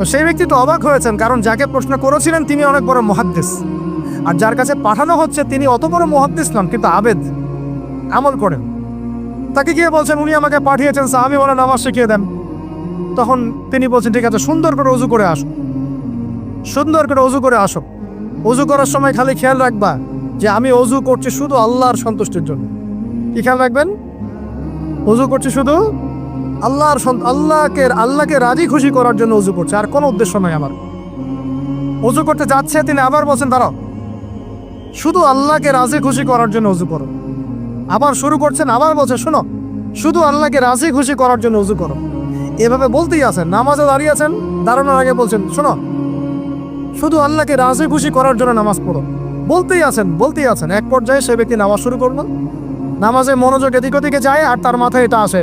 তো সেই ব্যক্তি তো অবাক হয়েছেন, কারণ যাকে প্রশ্ন করেছিলেন তিনি অনেক বড় মহাদ্দেশ আর যার কাছে পাঠানো হচ্ছে তিনি অত বড় মহাদ্দেশ নন, কিন্তু আবেদ, আমল করেন। তাকে গিয়ে বলছেন, উনি আমাকে পাঠিয়েছেন সাহাবি বলে নামাজ শিখিয়ে দেন। তখন তিনি বলছেন, ঠিক আছে, সুন্দর করে অজু করে আসো। সুন্দর করে অজু করে আসো। অজু করার সময় খালি খেয়াল রাখবা যে আমি অজু করছি শুধু আল্লাহর সন্তুষ্টির জন্য। কি খেয়াল রাখবেন? অজু করছি শুধু আল্লাহর আল্লাহকে আল্লাহকে রাজি খুশি করার জন্য অজু করছে, আর কোনো উদ্দেশ্য নয় আমার। অজু করতে যাচ্ছে, তিনি আবার বলছেন, দাঁড়াও। শুধু আল্লাহকে রাজি খুশি করার জন্য অজু করো। আবার শুরু করছেন, আবার বলছে, শোনো, শুধু আল্লাহকে রাজি খুশি করার জন্য উজু করো। এভাবে বলতেই আছেন, নামাজে দাঁড়িয়ে আছেন, দাঁড়ানোর আগে বলছেন, শোনো, শুধু আল্লাহকে রাজি খুশি করার জন্য নামাজ পড়ো। বলতেই আছেন বলতেই আছেন, এক পর্যায়ে সে ব্যক্তি নামাজ শুরু করল। নামাজে মনোযোগ এদিক ওদিকে যায়, আর তার মাথায় এটা আসে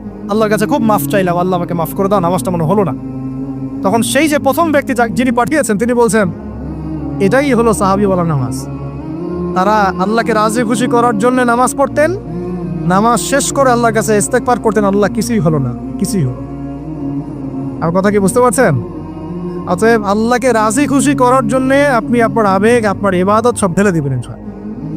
আল্লাহর কাছে খুব মাফ চাইলাম, আল্লাহ আমাকে মাফ করে দাও, নামাজটা মনে হলো না। তখন সেই যে প্রথম ব্যক্তি যিনি পাঠিয়েছেন, তিনি বলছেন, এটাই হলো সাহাবি বলা নামাজ। তারা আল্লাহকে রাজি খুশি করার জন্য নামাজ পড়তেন, নামাজ শেষ করে আল্লাহর কাছে ইস্তেকবার করতেন, আল্লাহ কিছুই হলো না, কিছুই হলো আমার কথা কি বুঝতে পারছেন? অতএব আল্লাহকে রাজি খুশি করার জন্যে আপনি আপনার আবেগ, আপনার ইবাদত সব ঢেলে দিবেন, ইনশাআল্লাহ।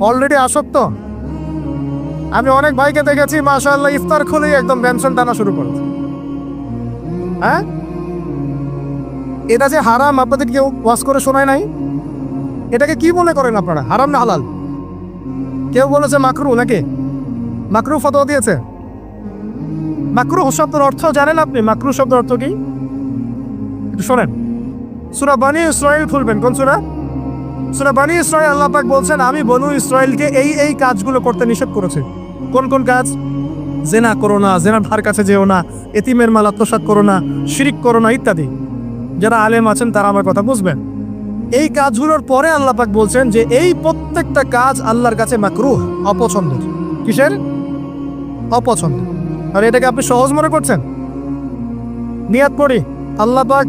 অলরেডি আসক্ত? আমি অনেক ভাইকে দেখেছি, মাশাআল্লাহ, ইফতার খুলেই একদম ব্যঞ্জন টানা শুরু করেছে হ্যাঁ? এটা যে হারাম, আপনাদের কেউ ওয়াশ করে শোনায় নাই? এটাকে কি মনে করেন আপনারা? হারাম না হালাল? কেউ বলেছে মাকরু নাকি? মাকরু ফতোয়া দিয়েছে? মাকরু শব্দের অর্থ জানেন আপনি? মাকরু শব্দের অর্থ কি? একটু শোনেন। সুরা বানি ইসরায়েল খুলবেন, কোন সুরা? সুরা বানি ইসরায়েল আল্লাহ পাক বলছেন, আমি বনু ইসরায়েলকে এই এই কাজগুলো করতে নিষেধ করেছি। কোন কোন কাজ? জেনা করো না, জেনার ধার কাছে যেও না, এতিমের মাল আত্মসাৎ করো না, শিরিক করো না, ইত্যাদি। যারা আলেম আছেন, তারা আমার কথা বুঝবেন। এই কাজগুলোর পরে আল্লাহ পাক বলছেন যে, এই প্রত্যেকটা কাজ আল্লাহর কাছে মাকরুহ, অপছন্দের। কিসের? অপছন্দ আর এটাকে আপনি সহজ মনে করছেন? নিয়াত পড়ি, আল্লাহ পাক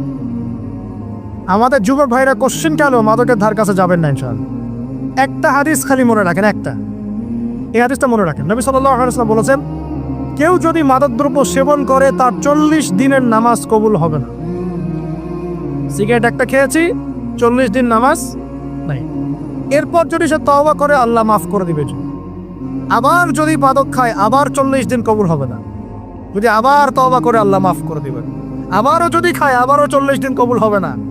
আমাদের যুবক ভাইরা কোশ্চেন কেন মাদকের ধার কাছে যাবেন না ইনশাআল্লাহ? একটা হাদিস খালি মনে রাখেন, একটা। এই হাদিসটা মনে রাখেন। নবী ওয়াসাল্লাম বলেছেন, কেউ যদি মাদকদ্রব্য সেবন করে, তার চল্লিশ দিনের নামাজ কবুল হবে না। সিগারেট একটা খেয়েছি, চল্লিশ দিন নামাজ নাই। এরপর যদি সে তওবা করে, আল্লাহ মাফ করে দিবে। আবার যদি মাদক খায়, আবার চল্লিশ দিন কবুল হবে না। যদি আবার তওবা করে, আল্লাহ মাফ করে দিবেন। আবারও যদি খায়, আবারও চল্লিশ দিন কবুল হবে না।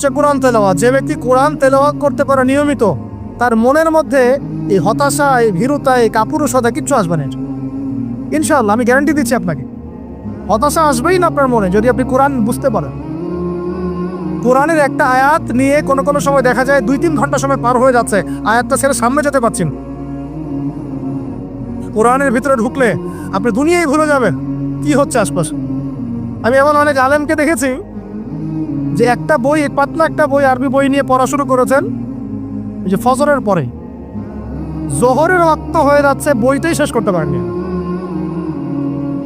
হচ্ছে কোরআন তেলাওয়াত। যে ব্যক্তি কোরআন তেলাওয়াত করতে পারে নিয়মিত, তার মনের মধ্যে এই হতাশা এই ভীরুতা এই কাপুরুষতা কিচ্ছু আসবে না। ইনশাআল্লাহ, আমি গ্যারান্টি দিচ্ছি আপনাকে। হতাশা আসবেই না আপনার মনে, যদি আপনি কোরআন বুঝতে পারেন। কোরআনের একটা আয়াত নিয়ে কোনো কোনো সময় দেখা যায় দুই তিন ঘণ্টা সময় পার হয়ে যাচ্ছে, আয়াতটা ছেড়ে সামনে যেতে পারছেন। কোরআনের ভিতরে ঢুকলে আপনি দুনিয়াই ভুলে যাবেন। কি হচ্ছে আশপাশে? আমি এমন অনেক আলেমকে দেখেছি যে একটা বই পাতলা একটা বই আরবি বই নিয়ে পড়া শুরু করেছেন যে ফজরের পরে। জোহরের রক্ত হয়ে যাচ্ছে, বইটাই শেষ করতে পারেননি।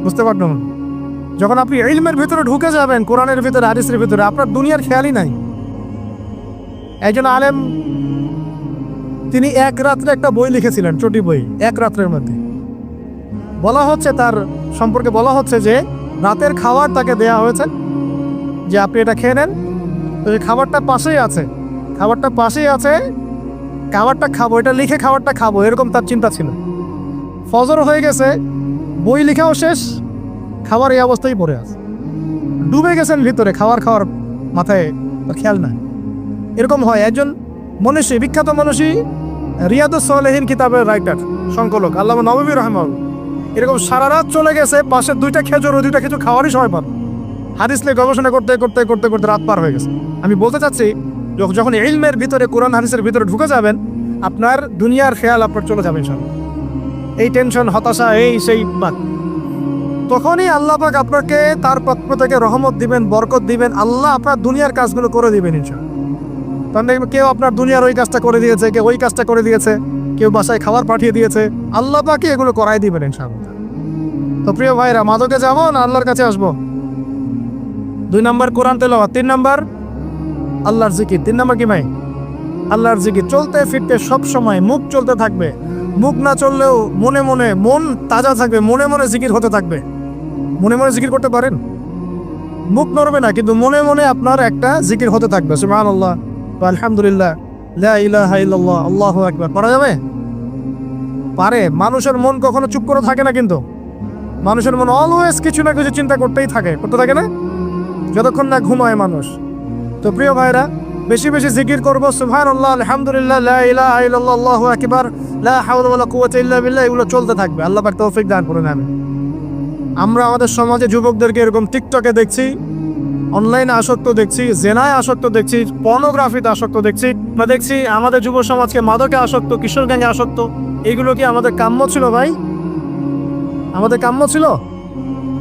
বুঝতে পারলাম যখন আপনি ইলমের ভিতরে ঢুকে যাবেন, কোরআনের ভিতরে, হাদিসের ভিতরে, আপনার দুনিয়ার খেয়ালই নাই। একজন আলেম, তিনি এক রাত্রে একটা বই লিখেছিলেন চটি বই, এক রাত্রের মধ্যে। বলা হচ্ছে, তার সম্পর্কে বলা হচ্ছে যে, রাতের খাওয়ার তাকে দেয়া হয়েছে, যে আপনি এটা খেয়ে নেন তো এই খাবারটা পাশেই আছে, খাবারটা পাশেই আছে, খাবারটা খাব, এটা লিখে খাবারটা খাব, এরকম তার চিন্তা ছিল। ফজর হয়ে গেছে, বই লেখাও শেষ, খাবার এই অবস্থায় পড়ে আছে। ডুবে গেছেন ভিতরে, খাবার খাওয়ার মাথায় খেয়াল নাই। এরকম হয়, একজন মনীষী, বিখ্যাত মনীষী, রিয়াদুস সালেহীন কিতাবের রাইটার সংকলক আল্লাহ নবী রহমান। এরকম সারা রাত চলে গেছে, পাশে দুইটা খেজুর ও দুইটা খেজুর খাওয়ারই সময় পান। হাদিস নিয়ে গবেষণা করতে করতে করতে করতে রাত পার হয়ে গেছে। আমি বলতে চাচ্ছি, যখ- যখন ইলমের ভিতরে, কোরআন হাদিসের ভিতরে ঢুকে যাবেন, আপনার দুনিয়ার খেয়াল আপনার চলে যাবে সব এই টেনশন, হতাশা, এই সেই বাদ। তখনই আল্লাহ পাক আপনাকে তার পক্ষ থেকে রহমত দিবেন, বরকত দিবেন, আল্লাহ আপনার দুনিয়ার কাজগুলো করে দিবেন ইনশাল তখন কেউ আপনার দুনিয়ার ওই কাজটা করে দিয়েছে, কেউ ওই কাজটা করে দিয়েছে, কেউ বাসায় খাবার পাঠিয়ে দিয়েছে, আল্লাহ পাকে এগুলো করাই দিবেন ইনশাআল্লাহ। তো প্রিয় ভাইরা, মাদকে যাব না, আল্লাহর কাছে আসব? দুই নম্বর কোরআন তেলাওয়াত, তিন নম্বর আল্লাহর জিকির। তিন নম্বর কি ভাই? আল্লাহর জিকির। চলতে ফিরতে সব সময় মুখ চলতে থাকবে। মুখ না চললেও মনে মনে মন তাজা থাকবে, মনে মনে জিকির হতে থাকবে। মনে মনে জিকির করতে পারেন? মুখ নড়বে না, কিন্তু মনে মনে আপনার একটা জিকির হতে থাকবে। সুবহান আল্লাহ বা আলহামদুলিল্লাহ আল্লাহু আকবার। পারা যাবে? পারে। মানুষের মন কখনো চুপ করে থাকে না কিন্তু। মানুষের মন অলওয়েজ কিছু না কিছু চিন্তা করতেই থাকে। করতে থাকে না? যতক্ষণ না ঘুমায় মানুষ। তো প্রিয় ভাইরা, বেশি বেশি জিকির করব। সুবহান আল্লাহ আলহামদুলিল্লাহ এগুলো চলতে থাকবে। আল্লাহ পাক তৌফিক দান করুন আমি আমরা আমাদের সমাজে যুবকদেরকে এরকম টিকটকে দেখছি, অনলাইনে আসক্ত দেখছি, জেনায় আসক্ত দেখছি, পর্নোগ্রাফিতে আসক্ত দেখছি, বা দেখছি আমাদের যুব সমাজকে মাদকে আসক্ত, কিশোর গ্যাংয়ে আসক্ত। এগুলো কি আমাদের কাম্য ছিল ভাই? আমাদের কাম্য ছিল?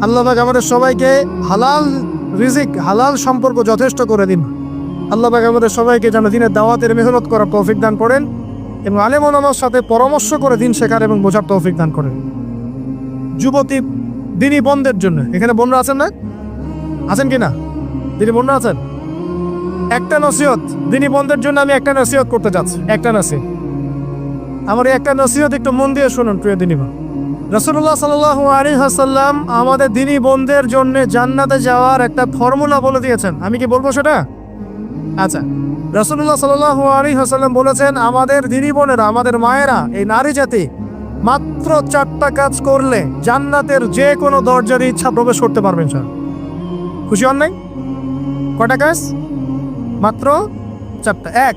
আল্লাহ পাক আমাদের সবাইকে হালাল রিজিক, হালাল সম্পর্ক যথেষ্ট করে দিন। আল্লাহ পাক আমাদের সবাইকে যেন দিনের দাওয়াতের মেহনত করার তৌফিক দান করেন এবং আলেমন আমার সাথে পরামর্শ করে দিন শেখার এবং বোঝার তৌফিক দান করেন। যুবতী, দিনী বন্ধের জন্য। এখানে বোনরা আছেন না? আছেন কি না? দিনী বোনরা আছেন? একটা নসিহত, দিনী বন্ধের জন্য আমি একটা নসিহত করতে চাচ্ছি একটা নসিহত। আমার একটা নসিহত একটু মন দিয়ে শুনুন প্রিয় দিনী বোন রসুল্লাহ সাল আলী হাসাল্লাম আমাদের দিনী বন্ধের জন্য জান্নাতে যাওয়ার একটা ফর্মুলা বলে দিয়েছেন। আমি কি বলব সেটা? আচ্ছা রসুল্লাহ সাল আলী হাসাল্লাম বলেছেন, আমাদের দিনী বোনেরা, আমাদের মায়েরা, এই নারী জাতি মাত্র চারটা কাজ করলে জান্নাতের যে কোনো দরজার ইচ্ছা প্রবেশ করতে পারবেন স্যার খুশি হন নাই? কটা কাজ? মাত্র চারটা। এক,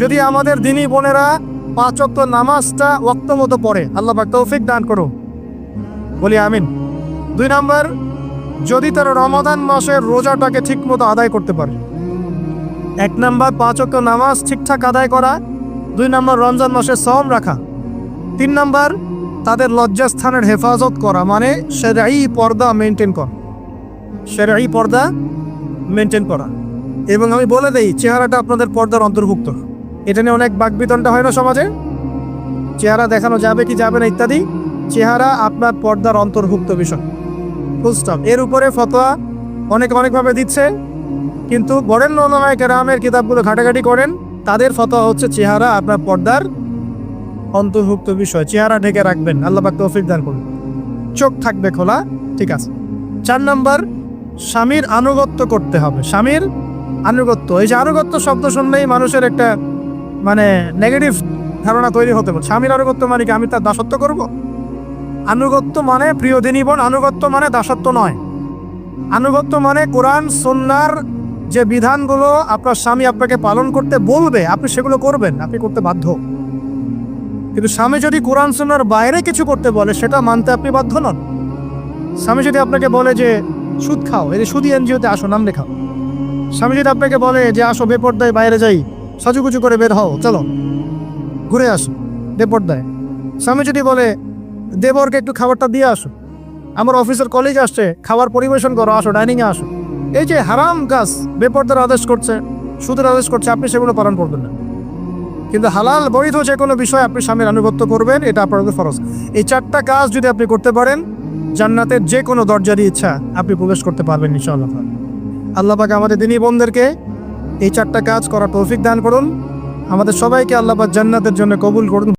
যদি আমাদের দিনী বোনেরা পাঁচ অক্ত নামাজটা ওক্ত মতো পড়ে, আল্লাহ তৌফিক দান করুন। বলি আমিন। দুই নাম্বার, যদি তারা রমাদান মাসের রোজাটাকে ঠিক মতো আদায় করতে পারে। এক নাম্বার, পাঁচ অক্ত নামাজ ঠিকঠাক আদায় করা। দুই নাম্বার, রমজান মাসে সম রাখা। তিন নাম্বার, তাদের লজ্জাস্থানের হেফাজত করা মানে সেরাই পর্দা মেনটেন করা। সেরাই পর্দা মেনটেন করা। এবং আমি বলে দিই, চেহারাটা আপনাদের পর্দার অন্তর্ভুক্ত। এটা নিয়ে অনেক বাকবিতনটা হয় না সমাজে? চেহারা দেখানো যাবে কি যাবে না ইত্যাদি। চেহারা আপনার পর্দার অন্তর্ভুক্ত বিষয়। ফুল স্টপ এর উপরে ফতোয়া অনেক অনেকভাবে দিচ্ছে, কিন্তু বরেণ্য ওলামায়ে কেরামের কিতাবগুলো ঘাটাঘাটি করেন, তাদের ফতোয়া হচ্ছে চেহারা আপনার পর্দার অন্তর্ভুক্ত বিষয়। চেহারা ঢেকে রাখবেন। আল্লাহ পাক তৌফিক দান করুন। চোখ থাকবে খোলা, ঠিক আছে। চার নাম্বার, স্বামীর আনুগত্য করতে হবে। স্বামীর আনুগত্য। এই যে আনুগত্য শব্দ শুনলেই মানুষের একটা মানে নেগেটিভ ধারণা তৈরি হতে পারে। স্বামীর আনুগত্য মানে কি আমি তার দাসত্ব করব? আনুগত্য মানে প্রিয় দিনীবন, আনুগত্য মানে দাসত্ব নয়। আনুগত্য মানে কোরআন সন্ন্যার যে বিধানগুলো আপনার স্বামী আপনাকে পালন করতে বলবে, আপনি সেগুলো করবেন, আপনি করতে বাধ্য। কিন্তু স্বামী যদি কোরআন সন্ন্যার বাইরে কিছু করতে বলে, সেটা মানতে আপনি বাধ্য নন। স্বামী যদি আপনাকে বলে যে, সুদ খাও, এই যে সুদি এনজিওতে আসো, নাম লেখাও। স্বামী যদি আপনাকে বলে যে, আসো, বেপর্দায় বাইরে যাই, সাজুগুজু করে বের হও, চলো, ঘুরে আসো, বেপর্দায়। স্বামী যদি বলে দেবরকে একটু খাবারটা দিয়ে আসো। আমার অফিসের কলেজ আসছে, খাবার পরিবেশন করো, আসো ডাইনিংয়ে আসো। এই যে হারাম কাজ, বেপর্দার আদেশ করছে, সুদের আদেশ করছে, আপনি সেগুলো পালন করবেন না। কিন্তু হালাল, বৈধ যে কোনো বিষয় আপনি স্বামীর আনুগত্য করবেন, এটা আপনাদের ফরজ। এই চারটা কাজ যদি আপনি করতে পারেন, জান্নাতের যে কোনো দরজারই ইচ্ছা আপনি প্রবেশ করতে পারবেন, ইনশাআল্লাহ। আল্লাহ পাক আমাদের দিনী বোনদেরকে এই চারটা কাজ করার তৌফিক দান করুন। আমাদের সবাইকে আল্লাহ পাক জান্নাতের জন্য কবুল করুন।